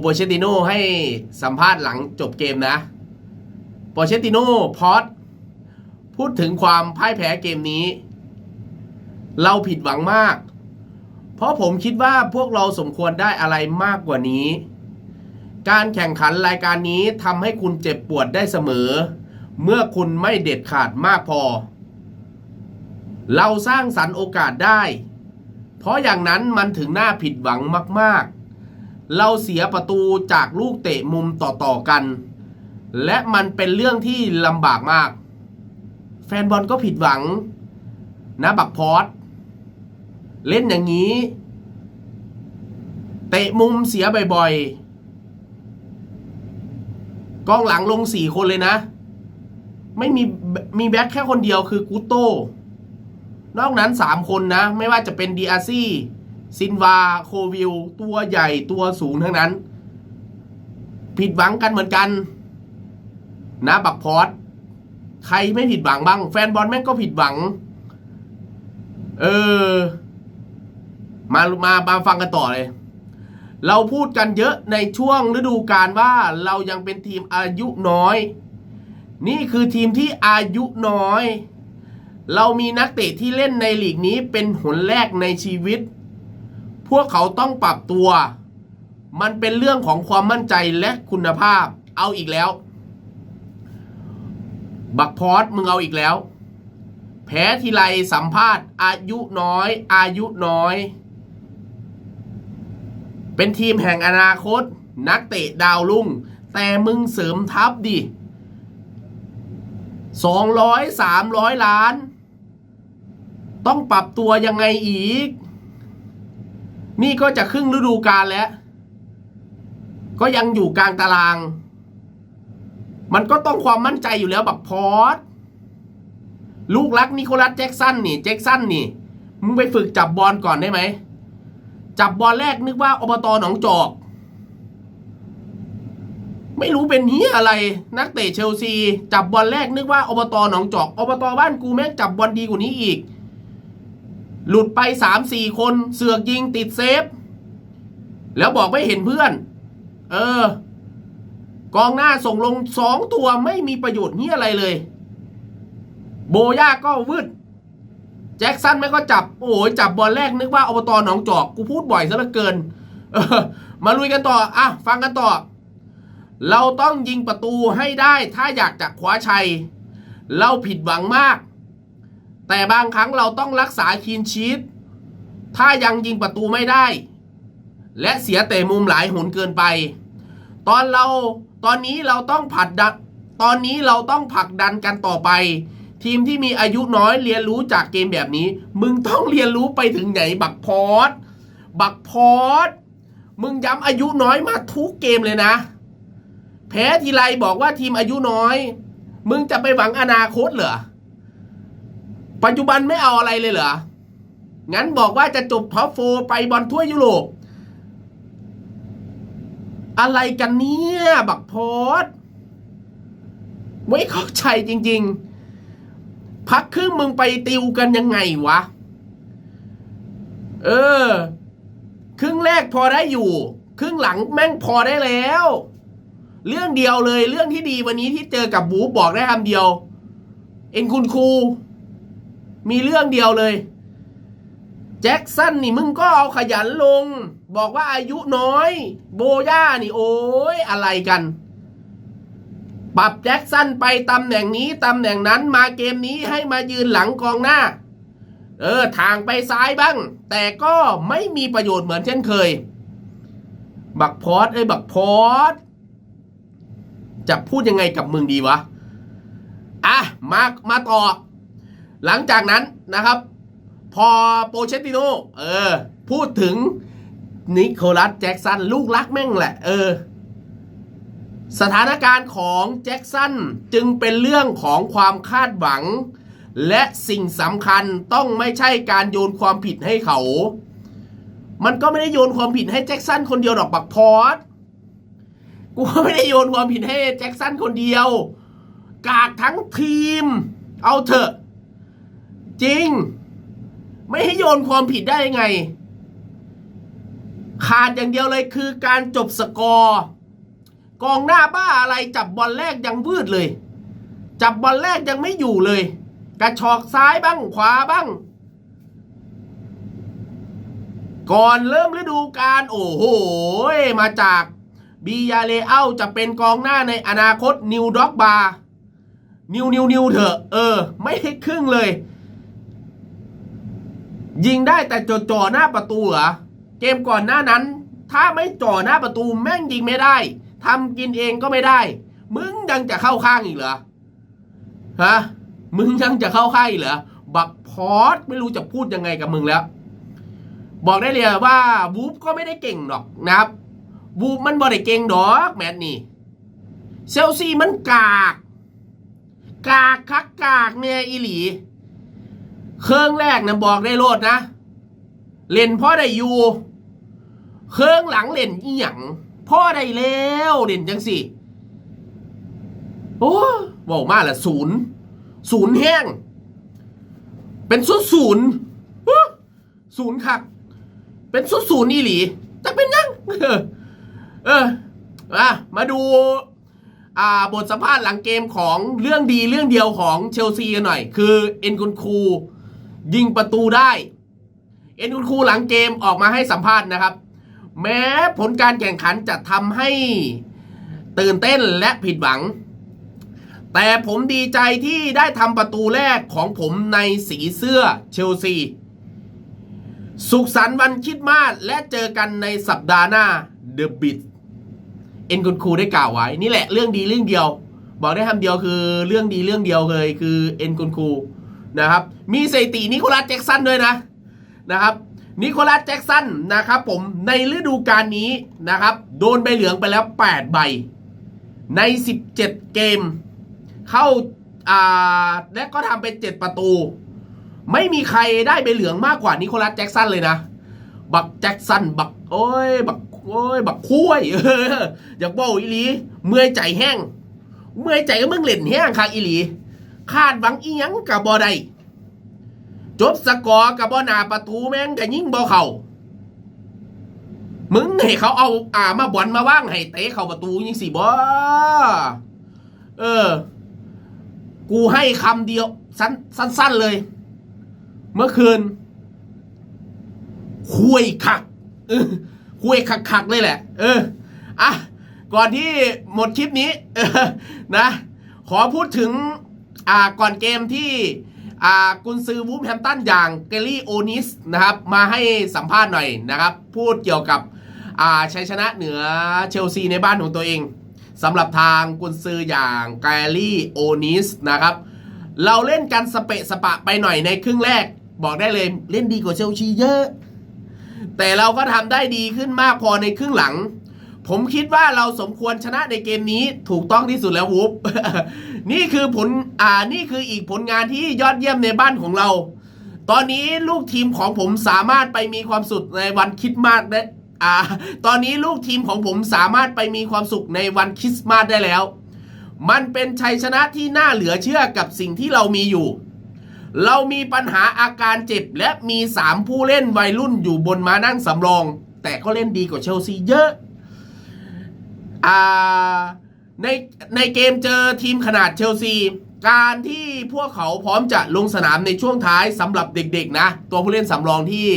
โปเชติโนให้สัมภาษณ์หลังจบเกมนะโปเชติโนพอดพูดถึงความพ่ายแพ้เกมนี้ เราผิดหวังมาก เพราะผมคิดว่าพวกเราสมควรได้อะไรมากกว่านี้ การแข่งขันรายการนี้ทำให้คุณเจ็บปวดได้เสมอ เมื่อคุณไม่เด็ดขาดมากพอ เราสร้างสรรค์โอกาสได้ เพราะอย่างนั้นมันถึงหน้าผิดหวังมาก ๆ เราเสียประตูจากลูกเตะมุมต่อๆกัน และมันเป็นเรื่องที่ลำบากมาก แฟนบอลก็ผิดหวัง นะบักพอดเล่นอย่างนี้ เตะมุมเสียบ่อยๆกองหลังลงสี่คนเลยนะ ไม่มีมีแบ็คแค่คนเดียวคือกูโต้นอกนั้นสามคนนะ ไม่ว่าจะเป็นดีอาซี่ ซินวาโควิลตัวใหญ่ตัวสูงทั้งนั้น ผิดหวังกันเหมือนกัน นะบักพอดใครไม่ผิดหวังบ้าง แฟนบอลแม่งก็ผิดหวัง เออ มามามาฟังกันต่อเลย เราพูดกันเยอะในช่วงฤดูกาลว่าเรายังเป็นทีมอายุน้อย นี่คือทีมที่อายุน้อย เรามีนักเตะที่เล่นในลีกนี้เป็นหนแรกในชีวิต พวกเขาต้องปรับตัว มันเป็นเรื่องของความมั่นใจและคุณภาพ เอาอีกแล้ว บักพอดมึงเอาอีกแล้ว แพ้ทีไรสัมภาษณ์ อายุน้อย อายุน้อย เป็นทีมแห่งอนาคต นักเตะดาวรุ่ง แต่มึงเสริมทัพดิสองร้อยสามร้อยล้าน ต้องปรับตัวยังไงอีก นี่ก็จะครึ่งฤดูกาลแล้ว ก็ยังอยู่กลางตาราง มันก็ต้องความมั่นใจอยู่แล้วบักพอดลูกรักนิโคลัสแจ็กสันนี่แจ็กสันนี่ มึงไปฝึกจับบอลก่อนได้ไหม จับบอลแรกนึกว่าอบตหนองจอก ไม่รู้เป็นเฮียอะไร นักเตะเชลซี จับบอลแรกนึกว่าอบตหนองจอกอบตบ้านกูแม่งจับบอลดีกว่านี้อีก หลุดไปสามสี่คนเสือกยิงติดเซฟ แล้วบอกไม่เห็นเพื่อน เออ กองหน้าส่งลงสองตัวไม่มีประโยชน์นี่อะไรเลย โบย่าก็วืดแจ็คสันไม่ก็จับ โอ้ยจับบอลแรกนึกว่าอบตหนองจอก กูพูดบ่อยซะเหลือเกิน เออ มาลุยกันต่อ อะ ฟังกันต่อ เราต้องยิงประตูให้ได้ถ้าอยากจะคว้าชัย เราผิดหวังมาก แต่บางครั้งเราต้องรักษาคีนชีตถ้ายังยิงประตูไม่ได้ และเสียเตะมุมหลายหนเกินไป ตอนเราตอนนี้เราต้องผัดดันตอนนี้เราต้องผลักดันกันต่อไป ทีมที่มีอายุน้อยเรียนรู้จากเกมแบบนี้ มึงต้องเรียนรู้ไปถึงไหนบักพอดบักพอดมึงย้ำอายุน้อยมาทุกเกมเลยนะ แพ้ทีไรบอกว่าทีมอายุน้อย มึงจะไปหวังอนาคตเหรอ ปัจจุบันไม่เอาอะไรเลยเหรอ งั้นบอกว่าจะจบท็อปโฟไปบอลทั่วยุโรป อะไรกันเนี่ย บักพอดไม่เข้าใจจริง ๆ พักครึ่งมึงไปติวกันยังไงวะ เออ ครึ่งแรกพอได้อยู่ ครึ่งหลังแม่งพอได้แล้ว เรื่องเดียวเลยเรื่องที่ดีวันนี้ที่เจอกับบูบอกได้คำเดียว เอ็นคุณครู มีเรื่องเดียวเลย แจ็คสันนี่มึงก็เอาขยันลง บอกว่าอายุน้อย โบย่านี่โอ้ยอะไรกัน ปรับแจ็คสันไปตำแหน่งนี้ตำแหน่งนั้นมาเกมนี้ให้มายืนหลังกองหน้า เออทางไปซ้ายบ้าง แต่ก็ไม่มีประโยชน์เหมือนเช่นเคย บักพอดเอ้ยบักพอดจะพูดยังไงกับมึงดีวะ อะ มา มาต่อ หลังจากนั้นนะครับ พอโปเชตติโนเออ พูดถึงนิโคลัสแจ็กสันลูกรักแม่งแหละ เออ สถานการณ์ของแจ็กสันจึงเป็นเรื่องของความคาดหวัง และสิ่งสำคัญต้องไม่ใช่การโยนความผิดให้เขา มันก็ไม่ได้โยนความผิดให้แจ็คสันคนเดียวดอกบักพอดกูก็ไม่ได้โยนความผิดให้แจ็คสันคนเดียว กากทั้งทีม เอาเถอะ จริง ไม่ให้โยนความผิดได้ยังไง ขาดอย่างเดียวเลยคือการจบสกอร์ กองหน้าบ้าอะไรจับบอลแรกยังวืดเลย จับบอลแรกยังไม่อยู่เลย กระชอกซ้ายบ้างขวาบ้าง ก่อนเริ่มฤดูกาลโอ้โหมาจากบียาเลเอลจะเป็นกองหน้าในอนาคตนิวด็อกบาร์นิวนิวนิวเถอะ เออ ไม่ได้ครึ่งเลย ยิงได้แต่จจ่อๆหน้าประตูเหรอเกมก่อนหน้านั้น ถ้าไม่จ่อหน้าประตูแม่งยิงไม่ได้ทำกินเองก็ไม่ได้ มึงยังจะเข้าข้างอีกเหรอฮะมึงยังจะเข้าข้างอีกเหรอบักพอดไม่รู้จะพูดยังไงกับมึงแล้ว บอกได้เลยว่าวูฟก็ไม่ได้เก่งหรอกนะครับวูฟมันบ่ได้เก่งดอกแมตนี่เซลซีมันกาก กากคักกากเนี่ยอีหลี เครื่องแรกนะบอกได้โลดนะ เล่นพ่อได้อยู่ เครื่องหลังเล่นอีหยังพ่อได้แล้วเล่นจังสิโอ้บอกมาละศูนย์ศูนย์แห้ง เป็นศูนย์ศูนย์ศูนย์คักเป็นศูนย์ศูนย์อีหลีจะเป็นยังเออเอะมาดูอ่าบทสัมภาษณ์หลังเกมของเรื่องดีเรื่องเดียวของเชลซีกันหน่อย คือเอ็นกุนคู ยิงประตูได้ เอ็นกุนคูหลังเกมออกมาให้สัมภาษณ์นะครับ แม้ผลการแข่งขันจะทำให้ตื่นเต้นและผิดหวัง แต่ผมดีใจที่ได้ทำประตูแรกของผมในสีเสื้อเชลซี สุขสันต์วันคิดมาสและเจอกันในสัปดาห์หน้า The b i t เอ็นคุณครูได้กล่าวไว้ นี่แหละเรื่องดีเรื่องเดียว บอกได้คำเดียวคือเรื่องดีเรื่องเดียวเลยคือเอ็นคุณครู นะครับ มีสถิตินิโคลัสแจ็กสันด้วยนะนะครับนิโคลัสแจ็กสันนะครับผมในฤดูกาลนี้นะครับโดนใบเหลืองไปแล้ว 8 ใบ ใน 17 เกม เข้าอ่าและก็ทำเป็น 7 ประตู ไม่มีใครได้ใบเหลืองมากกว่านิโคลัสแจ็กสันเลยนะ บักแจ็กสันบักโอ้ยบักโอ้ยบักคุ้ยอยากบอกอีลี เมื่อยใจแห้ง เมื่อยใจก็มึงเล่นแห้งคักอีลี คาดหวังอีหยังกับบอได้จบสกอร์กับบอหนาประตูแม่งก็ยิงบอเขามึงให้เขาเอาอ่ามาบอลมาว่างให้เตะเข้าประตูยิงสิบอเออ กูให้คำเดียว สั้นสั้นๆเลย เมื่อคืน คุยคักเออคุยคักคักเลยแหละ เอออะก่อนที่หมดคลิปนี้นะ ขอพูดถึง ก่อนเกมที่กุนซือวูฟแฮมตันอย่างเกลลี่โอนิสนะครับมาให้สัมภาษณ์หน่อยนะครับ พูดเกี่ยวกับชัยชนะเหนือเชลซีในบ้านของตัวเองสำหรับทางกุนซืออย่างแกลลี่โอนิสนะครับเราเล่นกันสเปะสปะไปหน่อยในครึ่งแรก บอกได้เลยเล่นดีกว่าเชลซีเยอะ แต่เราก็ทำได้ดีขึ้นมากพอในครึ่งหลัง ผมคิดว่าเราสมควรชนะในเกมนี้ถูกต้องที่สุดแล้ววูฟนี่คือผลอ่านี่คืออีกผลงานที่ยอดเยี่ยมในบ้านของเรา ตอนนี้ลูกทีมของผมสามารถไปมีความสุขในวันคริสต์มาสได้อ่าตอนนี้ลูกทีมของผมสามารถไปมีความสุขในวันคริสต์มาสได้แล้ว มันเป็นชัยชนะที่น่าเหลือเชื่อกับสิ่งที่เรามีอยู่ เรามีปัญหาอาการเจ็บและมี 3 ผู้เล่นวัยรุ่นอยู่บนมานั่งสำรอง แต่ก็เล่นดีกว่าเชลซีเยอะ อ่าในในเกมเจอทีมขนาดเชลซี การที่พวกเขาพร้อมจะลงสนามในช่วงท้ายสำหรับเด็กๆนะ ตัวผู้เล่นสำรองที่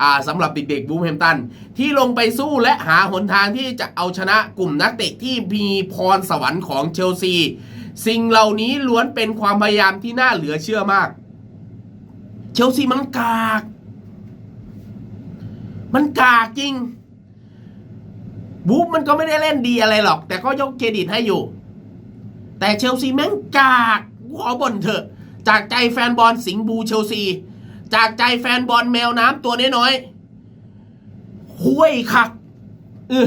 อ่าสำหรับเด็กๆบูมแฮมตัน ที่ลงไปสู้และหาหนทางที่จะเอาชนะกลุ่มนักเตะที่มีพรสวรรค์ของเชลซี สิ่งเหล่านี้ล้วนเป็นความพยายามที่น่าเหลือเชื่อมาก เชลซีมันกาก มันกากจริง บูฟมันก็ไม่ได้เล่นดีอะไรหรอก แต่ก็ยกเครดิตให้อยู่ แต่เชลซีแม่งกากขอบ่นเถอะ จากใจแฟนบอลสิงห์บูเชลซี จากใจแฟนบอลแมวน้ำตัวน้อยๆคุยคักเออ